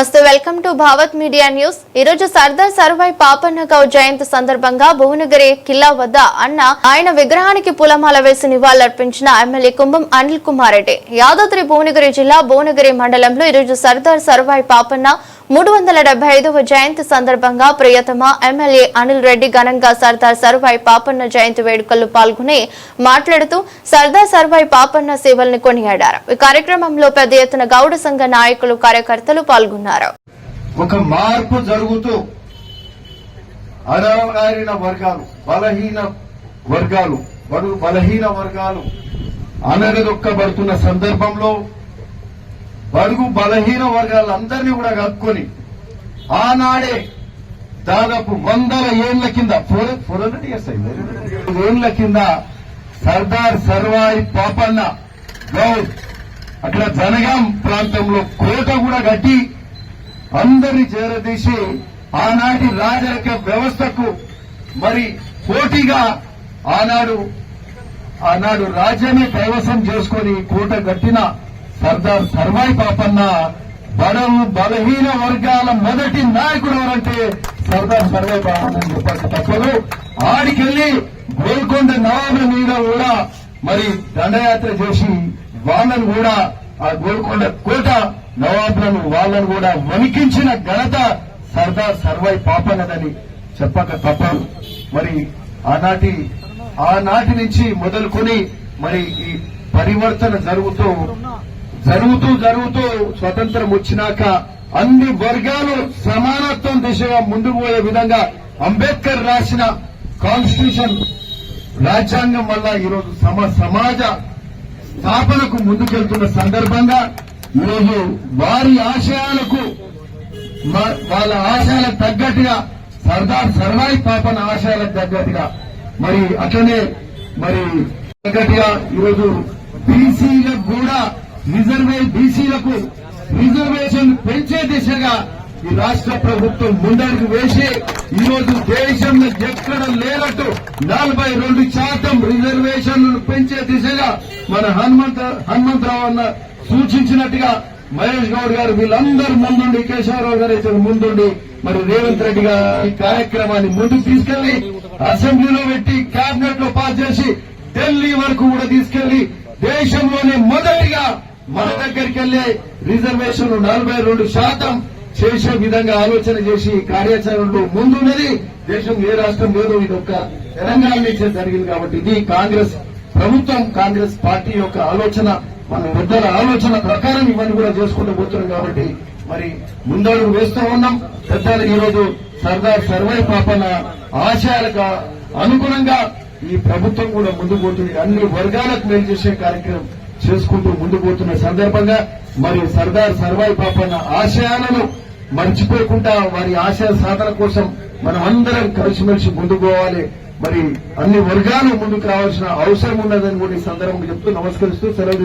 నమస్తే welcome to Bhavat media news. ఈరోజు సర్దార్ సర్వాయి పాపన్న గౌ జయంతి సందర్భంగా భువనగిరి కిల్లా వద్ద అన్న ఆయన విగ్రహానికి పూలమాల వేసి నివాళులర్పించిన ఎమ్మెల్యే కుంభం అనిల్ కుమార్ రెడ్డి. యాదాద్రి భువనగిరి జిల్లా భువనగిరి మండలంలో ఈ రోజు సర్దార్ సర్వాయి పాపన్న మూడు వందల డెబ్బై ఐదవ జయంతి సందర్భంగా ప్రియతమ ఎమ్మెల్యే అనిల్ రెడ్డి ఘనంగా సర్దార్ సర్వాయి పాపన్న జయంతి వేడుకల్లో పాల్గొని మాట్లాడుతూ సర్దార్ సర్వాయి పాపన్న సేవల్ని కొనియాడారు. ఈ కార్యక్రమంలో పెద్ద ఎత్తున గౌడ సంఘ నాయకులు కార్యకర్తలు పాల్గొన్నారు. ఒక మార్పు జరుగుతూ అణగారిన వర్గాలు బలహీన వర్గాలు బలహీన వర్గాలు అనగదొక్కబడుతున్న సందర్భంలో బడుగు బలహీన వర్గాలందరినీ కూడా కలుపుకొని ఆనాడే దాదాపు వందల ఏళ్ళ కింద ఫోర్ ఫోర్ హండ్రెడ్ ఇయర్స్ అయింది. ఏళ్ళ కింద సర్దార్ సర్వాయి పాపన్న గౌడ్ అట్లా జనగాం ప్రాంతంలో కోట కూడా కట్టి అందరిని చేరదీసి ఆనాటి రాజరిక వ్యవస్థకు మరి పోటీగా ఆనాడు ఆనాడు రాజ్యాన్ని కైవసం చేసుకొని కోట కట్టిన సర్దార్ సర్వాయి పాపన్న బడవు బలహీన వర్గాల మొదటి నాయకుడు ఎవరంటే సర్దార్ సర్వాయి పాపన్న అని చెప్పక తప్పదు. ఆడికెళ్ళి గోల్కొండ నవాబుల మీద కూడా మరి దండయాత్ర చేసి వాళ్ళను కూడా ఆ గోల్కొండ కోట నవాబులను వాళ్ళను కూడా వణికించిన ఘనత సర్దార్ సర్వాయి పాపన్నదని చెప్పక తప్పదు. మరి ఆనాటి ఆనాటి నుంచి మొదలుకొని మరి ఈ పరివర్తన జరుగుతూ జరుగుతూ జరుగుతూ స్వతంత్రం వచ్చినాక అన్ని వర్గాలు సమానత్వం దిశగా ముందుకు పోయే విధంగా అంబేద్కర్ రాసిన కాన్స్టిట్యూషన్ రాజ్యాంగం వల్ల ఈరోజు సమ సమాజ స్థాపనకు ముందుకెళ్తున్న సందర్భంగా ఈరోజు వారి ఆశయాలకు వాళ్ళ ఆశయాలకు తగ్గట్టుగా సర్దార్ సర్వాయి పాపన ఆశయాలకు తగ్గట్టుగా మరి అట్లనే మరి తగ్గట్టుగా ఈరోజు బీసీలకు కూడా రిజర్వే బీసీలకు రిజర్వేషన్ పెంచే దిశగా ఈ రాష్ట్ర ప్రభుత్వం ముందడుగు వేసి ఈ రోజు దేశంలో ఎక్కడ లేనట్టు నలభై రెండు శాతం రిజర్వేషన్లను పెంచే దిశగా మన హనుమంత హనుమంతరావు అన్న సూచించినట్టుగా మహేష్ గౌడ్ గారు వీళ్ళందరూ ముందుండి కేశవరావు గారు అయితే ముందుండి మరి రేవంత్ రెడ్డి గారు ఈ కార్యక్రమాన్ని ముందుకు తీసుకెళ్ళి అసెంబ్లీలో పెట్టి కేబినెట్లో పాస్ చేసి ఢిల్లీ వరకు కూడా తీసుకెళ్ళి మన దగ్గరికి వెళ్ళే రిజర్వేషన్ నలభై రెండు శాతం చేసే విధంగా ఆలోచన చేసి కార్యాచరణలో ముందున్నది దేశం ఏ రాష్ట్రం లేదు ఇది ఒక్క తెలంగాణ నుంచే జరిగింది కాబట్టి ఇది కాంగ్రెస్ ప్రభుత్వం కాంగ్రెస్ పార్టీ యొక్క ఆలోచన మన పెద్దల ఆలోచన ప్రకారం ఇవన్నీ కూడా చేసుకుంటూ పోతున్నాం కాబట్టి మరి ముందడుగు వేస్తూ ఉన్నాం. పెద్దలు ఈ రోజు సర్దార్ సర్వై పాపన ఆశయాలకు అనుగుణంగా ఈ ప్రభుత్వం కూడా ముందుకు పోతుంది. అన్ని వర్గాలకు మేలు చేసే కార్యక్రమం చేసుకుంటూ ముందు పోతున్న సందర్భంగా మరియు సర్దార్ సర్వాయి పాపన్న ఆశయాలను మర్చిపోకుండా వారి ఆశయ సాధన కోసం మనం అందరం కలిసిమెలిసి ముందుకు పోవాలి. మరి అన్ని వర్గాలు ముందుకు రావాల్సిన అవసరం ఉన్నదని కూడా ఈ సందర్భంగా చెప్తూ నమస్కరిస్తూ సెలవు